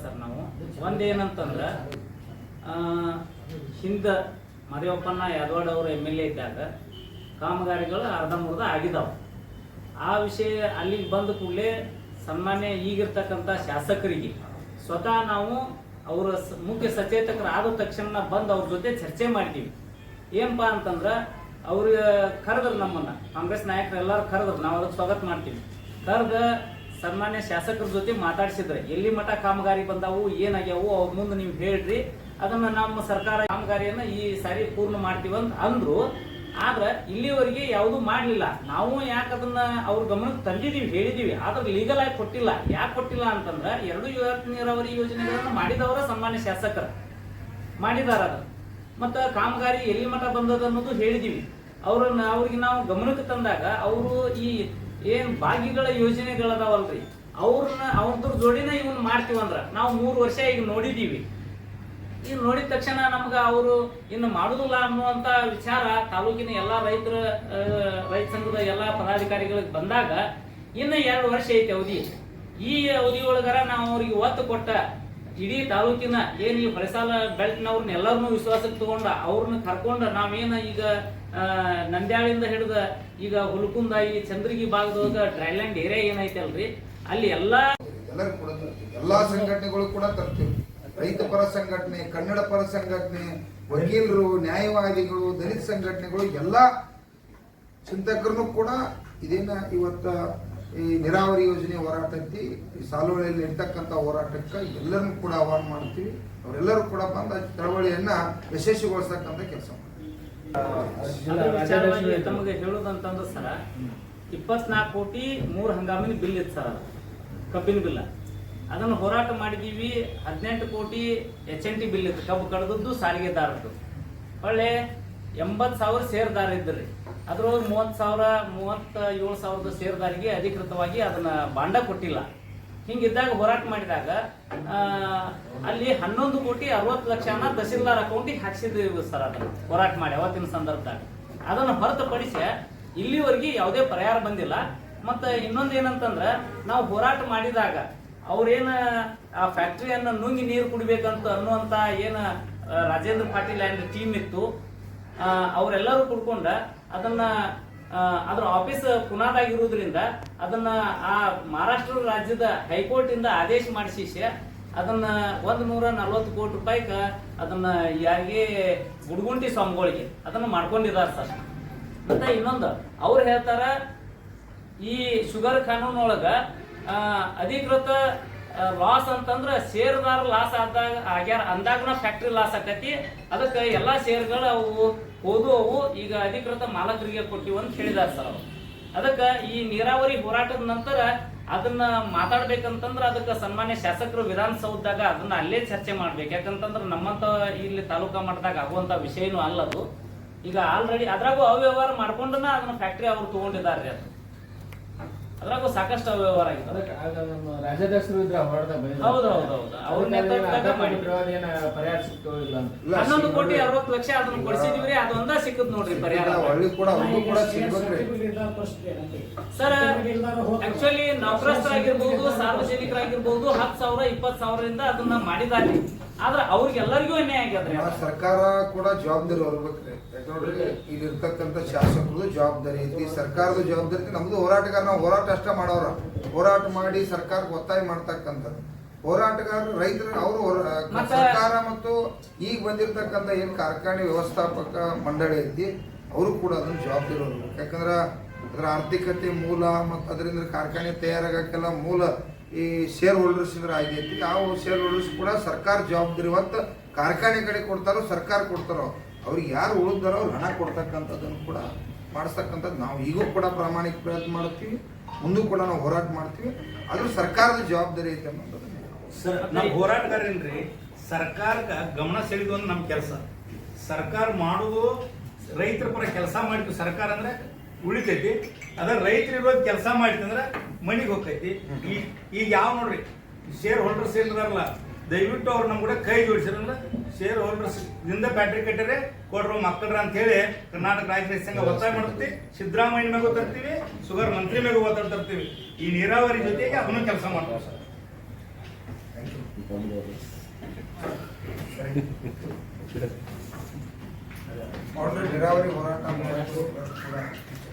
Sir ನಾವು. ಒಂದೇನಂತಂದ್ರೆ ಹಿಂದೆ ಮರಿಯಪ್ಪನ ಯಾದವಾಡ ಅವರು ಎಂ ಎಲ್ ಎ ಇದ್ದಾಗ ಕಾಮಗಾರಿಗಳು ಅರ್ಧಂಬರ್ಧ ಆಗಿದಾವೆ. ಆ ವಿಷಯ ಅಲ್ಲಿಗೆ ಬಂದ ಕೂಡಲೇ ಸನ್ಮಾನ್ಯ ಈಗಿರ್ತಕ್ಕಂಥ ಶಾಸಕರಿಗೆ ಸ್ವತಃ ನಾವು ಅವರ ಮುಖ್ಯ ಸಚೇತಕರಾದ ತಕ್ಷಣ ಬಂದು ಅವ್ರ ಜೊತೆ ಚರ್ಚೆ ಮಾಡ್ತೀವಿ. ಏನಪ್ಪ ಅಂತಂದ್ರೆ, ಅವ್ರ ಕರೆದ್ರು ನಮ್ಮನ್ನ, ಕಾಂಗ್ರೆಸ್ ನಾಯಕರು ಎಲ್ಲರೂ ಕರೆದ್ರು, ನಾವು ಅದಕ್ಕೆ ಸ್ವಾಗತ ಮಾಡ್ತೀವಿ. ಕರೆದ ಸನ್ಮಾನ್ಯ ಶಾಸಕರ ಜೊತೆ ಮಾತಾಡಿಸಿದ್ರೆ ಎಲ್ಲಿ ಮಠ ಕಾಮಗಾರಿ ಬಂದಾವು, ಏನಾಗ್ಯಾವು ಅವ್ರ ಮುಂದೆ ನೀವು ಹೇಳ್ರಿ. ಅದನ್ನ ನಮ್ಮ ಸರ್ಕಾರ ಕಾಮಗಾರಿಯನ್ನ ಈ ಸಾರಿ ಪೂರ್ಣ ಮಾಡ್ತೀವಿ ಅಂತ ಅಂದ್ರು. ಆದ್ರೆ ಇಲ್ಲಿವರೆಗೆ ಯಾವುದು ಮಾಡ್ಲಿಲ್ಲ. ನಾವು ಯಾಕೆ ಅದನ್ನ ಅವ್ರ ಗಮನಕ್ಕೆ ತಂದಿದೀವಿ, ಹೇಳಿದೀವಿ. ಆದ್ರೆ ಲೀಗಲ್ ಆಗಿ ಕೊಟ್ಟಿಲ್ಲ. ಯಾಕೆ ಕೊಟ್ಟಿಲ್ಲ ಅಂತಂದ್ರೆ ಎರಡು ಯುವ ನೀರಾವರಿ ಯೋಜನೆಗಳನ್ನ ಮಾಡಿದವರ ಸನ್ಮಾನ್ಯ ಶಾಸಕರು. ಮಾಡಿದಾರ ಅದು ಮತ್ತ ಕಾಮಗಾರಿ ಎಲ್ಲಿ ಮಠ ಬಂದದ ಅನ್ನೋದು ಹೇಳಿದೀವಿ. ಅವ್ರನ್ನ ಅವ್ರಿಗೆ ನಾವು ಗಮನಕ್ಕೆ ತಂದಾಗ ಅವರು ಈ ಏನ್ ಭಾಗಿಗಳ ಯೋಜನೆಗಳದಾವಲ್ರಿ? ಅವ್ರನ್ನ ಅವ್ರದ್ರ ಜೋಡಿನ ಇವನ್ ಮಾಡ್ತೀವಂದ್ರ ನಾವು ಮೂರು ವರ್ಷ ಈಗ ನೋಡಿದೀವಿ. ಈಗ ನೋಡಿದ ತಕ್ಷಣ ನಮ್ಗ ಅವರು ಇನ್ನು ಮಾಡುದಿಲ್ಲ ಅನ್ನುವಂತ ವಿಚಾರ ತಾಲೂಕಿನ ಎಲ್ಲಾ ರೈತರ ರೈತ ಸಂಘದ ಎಲ್ಲಾ ಪದಾಧಿಕಾರಿಗಳಿಗೆ ಬಂದಾಗ ಇನ್ನು ಎರಡು ವರ್ಷ ಐತಿ ಅವಧಿ. ಈ ಅವಧಿ ಒಳಗರ ನಾವು ಅವ್ರಿಗೆ ಒತ್ತು ಕೊಟ್ಟ ಇಡೀ ತಾಲೂಕಿನ ಏನ್ ಈ ಹೊಳೆಸಾಲ ಬೆಲ್ಟ್ನವ್ರನ್ನ ಎಲ್ಲರನ್ನೂ ವಿಶ್ವಾಸಕ್ಕೆ ತಗೊಂಡ ಅವ್ರನ್ನ ಕರ್ಕೊಂಡ ನಾವೇನ ಈಗ ನಂದ್ಯಾಳಿಂದ ಹಿಡಿದ ಈಗ ಹುಲ್ಕುಂದ ಈ ಚಂದ್ರಗಿ ಭಾಗದೊಳಗ ಡ್ರೈಲ್ಯಾಂಡ್ ಏರಿಯಾ ಏನೈತೆ ಅಲ್ರಿ ಅಲ್ಲಿ ಎಲ್ಲಾ ಎಲ್ಲಾ ಸಂಘಟನೆಗಳು ಕೂಡ ತರ್ತೀವಿ. ರೈತ ಪರ ಸಂಘಟನೆ, ಕನ್ನಡ ಪರ ಸಂಘಟನೆ, ವಕೀಲರು, ನ್ಯಾಯವಾದಿಗಳು, ದಲಿತ ಸಂಘಟನೆಗಳು, ಎಲ್ಲಾ ಚಿಂತಕರನ್ನು ಕೂಡ ಇದೇನ ಇವತ್ತ ಈ ನೀರಾವರಿ ಯೋಜನೆ ಹೋರಾಟ ಐತಿ ಈ ಸಾಲುವಳಿಯಲ್ಲಿ ಇರ್ತಕ್ಕಂಥ ಹೋರಾಟಕ್ಕೆ ಎಲ್ಲರನ್ನೂ ಕೂಡ ಆಹ್ವಾನ ಮಾಡ್ತೀವಿ. ಅವರೆಲ್ಲರೂ ಕೂಡ ಬಂದ ಚಳವಳಿಯನ್ನ ಯಶಸ್ವಿಗೊಳಿಸ್ತಕ್ಕಂಥ ಕೆಲಸ ತಮಗೆ ಹೇಳುದಂತಂದ್ರೆ ಸರ, ಇಪ್ಪತ್ನಾಲ್ಕು ಕೋಟಿ ಮೂರು ಹಂಗಾಮಿನ ಬಿಲ್ ಇತ್ತು ಸರ್ ಕಬ್ಬಿನ ಬಿಲ್ಲ ಅದನ್ನು ಹೋರಾಟ ಮಾಡಿದೀವಿ, ಹದಿನೆಂಟು ಕೋಟಿ ಎಚ್ ಎನ್ ಟಿ ಬಿಲ್ ಇತ್ತು, ಕಬ್ಬು ಕಡ್ದದ್ದು ಸಾರಿಗೆದಾರದ್ದು ಒಳ್ಳೆ ಎಂಬತ್ತು ಸಾವಿರ ಸೇರ್ದಾರ ಇದ್ರಿ. ಅದ್ರೊಳಗೆ ಮೂವತ್ತು ಸಾವಿರ, ಮೂವತ್ತ ಏಳು ಸಾವಿರದ ಸೇರ್ದಾರಿಗೆ ಅಧಿಕೃತವಾಗಿ ಅದನ್ನ ಬಾಂಡ ಕೊಟ್ಟಿಲ್ಲ. ಹಿಂಗಿದ್ದಾಗ ಹೋರಾಟ ಮಾಡಿದಾಗ ಅಲ್ಲಿ ಹನ್ನೊಂದು ಕೋಟಿ ಅರವತ್ತು ಲಕ್ಷನ ತಹಸೀಲ್ದಾರ್ ಅಕೌಂಟಿಗೆ ಹಾಕ್ಸಿದ್ದೀವಿ ಸರ್ ಅದನ್ನ ಹೋರಾಟ ಮಾಡಿ ಅವತ್ತಿನ ಸಂದರ್ಭದಾಗ. ಅದನ್ನು ಹೊರತುಪಡಿಸಿ ಇಲ್ಲಿವರೆಗೆ ಯಾವುದೇ ಪರಿಹಾರ ಬಂದಿಲ್ಲ. ಮತ್ತು ಇನ್ನೊಂದು ಏನಂತಂದ್ರೆ, ನಾವು ಹೋರಾಟ ಮಾಡಿದಾಗ ಅವ್ರೇನು ಆ ಫ್ಯಾಕ್ಟ್ರಿಯನ್ನು ನುಂಗಿ ನೀರು ಕುಡಿಬೇಕಂತ ಅನ್ನುವಂಥ ಏನು ರಾಜೇಂದ್ರ ಪಾಟೀಲ್ ಆ್ಯಂಡ್ ಟೀಮ್ ಇತ್ತು ಅವರೆಲ್ಲರೂ ಕುಡ್ಕೊಂಡ ಅದನ್ನ ಅದ್ರ ಆಫೀಸ್ ಪುನಾದಾಗಿರುವುದರಿಂದ ಅದನ್ನ ಆ ಮಹಾರಾಷ್ಟ್ರ ರಾಜ್ಯದ ಹೈಕೋರ್ಟ್ ಇಂದ ಆದೇಶ ಮಾಡಿಸಿ ಅದನ್ನ ಒಂದ್ ನೂರ ನಲ್ವತ್ತು ಕೋಟಿ ರೂಪಾಯಿಕ ಅದನ್ನ ಯಾರಿಗೆ ಗುಡ್ಗುಂಟಿ ಸ್ವಾಮಿಗಳಿಗೆ ಅದನ್ನ ಮಾಡ್ಕೊಂಡಿದ್ದಾರೆ ಸರ್. ಮತ್ತೆ ಇನ್ನೊಂದು, ಅವ್ರು ಹೇಳ್ತಾರ ಈ ಶುಗರ್ ಕಾನೂನೊಳಗ ಅಧಿಕೃತ ಲಾಸ್ ಅಂತಂದ್ರೆ ಷೇರ್ದಾರ ಲಾಸ್ ಆದಾಗ ಆಗ್ಯಾರ. ಅಂದಾಗನ ಫ್ಯಾಕ್ಟ್ರಿ ಲಾಸ್ ಆಕತಿ. ಅದಕ್ಕೆ ಎಲ್ಲಾ ಶೇರ್ಗಳು ಅವು ಹೋದು ಅವು. ಈಗ ಅಧಿಕೃತ ಮಾಲಕರಿಗೆ ಕೊಟ್ಟಿವಿ ಅಂತ ಹೇಳಿದಾರ ಸರ್ ಅವರು. ಅದಕ್ಕೆ ಈ ನೀರಾವರಿ ಹೋರಾಟದ ನಂತರ ಅದನ್ನ ಮಾತಾಡ್ಬೇಕಂತಂದ್ರ ಅದಕ್ಕೆ ಸನ್ಮಾನ್ಯ ಶಾಸಕರು ವಿಧಾನಸೌಧದಾಗ ಅದನ್ನ ಅಲ್ಲೇ ಚರ್ಚೆ ಮಾಡ್ಬೇಕು. ಯಾಕಂತಂದ್ರ ನಮ್ಮಂತ ಇಲ್ಲಿ ತಾಲೂಕಾ ಮಟ್ಟದಾಗ ಆಗುವಂತ ವಿಷಯನೂ ಅಲ್ಲದು. ಈಗ ಆಲ್ರೆಡಿ ಅದ್ರಾಗೂ ಅವ್ಯವಹಾರ ಮಾಡ್ಕೊಂಡನ ಅದನ್ನ ಫ್ಯಾಕ್ಟ್ರಿ ಅವ್ರು ತಗೊಂಡಿದ್ದಾರೆ ಅದು. ಅದ್ರಾಗೂ ಸಾಕಷ್ಟು ಅವ್ಯವಹಾರ ಆಗಿದೆ ಅದಕ್ಕೆ ಆಗ ನಮ್ಮ ರಾಜ್ಯಾಧ್ಯಕ್ಷರು ಇದ್ರ ಹೊರಡ ಹೌದು, ಹೌದು, ಹೌದು. ಅವ್ರ ನೇತೃತ್ವದಾಗ ಏನ ಪರಿಹಾರ ಸಿಗ್ತೋ ಇಲ್ಲ ಅಂತ. ಹನ್ನೊಂದು ಕೋಟಿ. ಅರವತ್ತು ಲಕ್ಷ ಅದನ್ನ ಕೊಡಿಸಿದ್ವಿ ಅದೊಂದ ಸಿಕ್ಕದ್ ನೋಡ್ರಿ ಪರಿಹಾರ ಒಳ್ಳೆ ಕೂಡ ಅವ್ರಿಗೂ ಕೂಡ ಸಿಗ್ಬೇಕ್ರಿ. ಸರ್ ಆಕ್ಚುಲಿ ನೌಕರಸ್ಥರಾಗಿರ್ಬಹುದು ಸಾರ್ವಜನಿಕರಾಗಿರ್ಬಹುದು ಹತ್ತು ಸಾವಿರ ಇಪ್ಪತ್ತು ಸಾವಿರದಿಂದ ಅದನ್ನ ಮಾಡಿದ್ದಾರೆ. ಆದ್ರೆ ಅವ್ರಿಗೆಲ್ಲರಿಗೂ ಅನ್ಯಾಯ ಆಗ್ಯದ್ರಿ ಸರ್ಕಾರ ಕೂಡ ಜವಾಬ್ದಾರಿ ಹೊರಬೇಕ್ರಿ ಯಾಕಂದ್ರೆ ಇಲ್ಲಿ ಇರ್ತಕ್ಕಂಥ ಶಾಸಕರು ಜವಾಬ್ದಾರಿ ಐತಿ ಸರ್ಕಾರದ ಜವಾಬ್ದಾರಿ ನಮ್ದು ಹೋರಾಟಗಾರ ನಾವು ಹೋರಾಟ ಅಷ್ಟ ಮಾಡೋರ ಹೋರಾಟ ಮಾಡಿ ಸರ್ಕಾರಕ್ಕೆ ಒತ್ತಾಯ ಮಾಡ್ತಕ್ಕಂಥ ಹೋರಾಟಗಾರರು ರೈತರು ಅವರು ಸರ್ಕಾರ ಮತ್ತು ಈಗ ಬಂದಿರತಕ್ಕಂಥ ಏನು ಕಾರ್ಖಾನೆ ವ್ಯವಸ್ಥಾಪಕ ಮಂಡಳಿ ಐತಿ ಅವರು ಕೂಡ ಅದನ್ನ ಜವಾಬ್ದಾರಿ ಹೊರಬೇಕು ಯಾಕಂದ್ರ ಅದರ ಆರ್ಥಿಕತೆ ಮೂಲ ಮತ್ತು ಅದರಿಂದ ಕಾರ್ಖಾನೆ ತಯಾರಾಗಕ್ಕೆಲ್ಲ ಮೂಲ ಈ ಶೇರ್ ಹೋಲ್ಡರ್ಸ್ ಇದ್ರ ಆಗೈತಿ. ಆ ಶೇರ್ ಹೋಲ್ಡರ್ಸ್ ಕೂಡ ಸರ್ಕಾರ ಜವಾಬ್ದಾರಿ ಹೊತ್ತು ಕಾರ್ಖಾನೆ ಕಡೆ ಕೊಡ್ತಾರೋ ಸರ್ಕಾರ ಕೊಡ್ತಾರೋ ಅವ್ರಿಗೆ ಯಾರು ಉಳಿದಾರೋ ಅವ್ರು ಹಣ ಕೊಡ್ತಕ್ಕಂಥದ್ದನ್ನು ಕೂಡ ಮಾಡಿಸ್ತಕ್ಕಂಥದ್ದು ನಾವು. ಈಗೂ ಕೂಡ ಪ್ರಾಮಾಣಿಕ ಪ್ರಯತ್ನ ಮಾಡ್ತೀವಿ. ಮುಂದೂ ಕೂಡ ನಾವು ಹೋರಾಟ ಮಾಡ್ತೀವಿ. ಆದ್ರೂ ಸರ್ಕಾರದ ಜವಾಬ್ದಾರಿ ಐತೆ ಅನ್ನೋದನ್ನ ಸರ್, ನಾವು ಹೋರಾಟಗಾರೇನ್ರಿ ಸರ್ಕಾರಕ್ಕೆ ಗಮನ ಸೆಳೆದು ನಮ್ಮ ಕೆಲಸ. ಸರ್ಕಾರ ಮಾಡುವುದು ರೈತರ ಪರ ಕೆಲಸ ಮಾಡಿದ್ವಿ ಸರ್ಕಾರ ಅಂದ್ರೆ ಉಳಿತೈತಿ. ಅದ ರೈತರು ಇರೋದ್ ಕೆಲಸ ಮಾಡಿತಂದ್ರೆ ಮನಿಗೆ ಹೋಗ್ತೈತಿ. ಈಗ ಈಗ ಯಾವ ನೋಡ್ರಿ ಶೇರ್ ಹೋಲ್ಡರ್ಸ್ ಏನಿದಾರಲ್ಲ ದಯವಿಟ್ಟು ಅವ್ರು ನಮ್ ಕೂಡ ಕೈ ಜೋಡಿಸಿರಂದ್ರೆ ಶೇರ್ ಹೋಲ್ಡರ್ಸ್ ದಿಂದ ಬ್ಯಾಟ್ರಿ ಕಟ್ಟರೆ ಕೊಡ್ರು ಮಕ್ಕಳ ಅಂತ ಹೇಳಿ ಕರ್ನಾಟಕ ರಾಜ್ಯ ರೈತ ಸಂಘ ಒತ್ತಾಯ ಮಾಡ್ತೀವಿ ಸಿದ್ದರಾಮಯ್ಯ ಮ್ಯಾಗ ತರ್ತೀವಿ ಸುಗರ್ ಮಂತ್ರಿ ಮ್ಯಾಗ ಒತ್ತಡ ತರ್ತೀವಿ ಈ ನೀರಾವರಿ ಜೊತೆಗೆ ಅದನ್ನು ಕೆಲಸ ಮಾಡ್ತೀವಿ. ಸರ್ ನೀರಾವರಿ ಹೋರಾಟ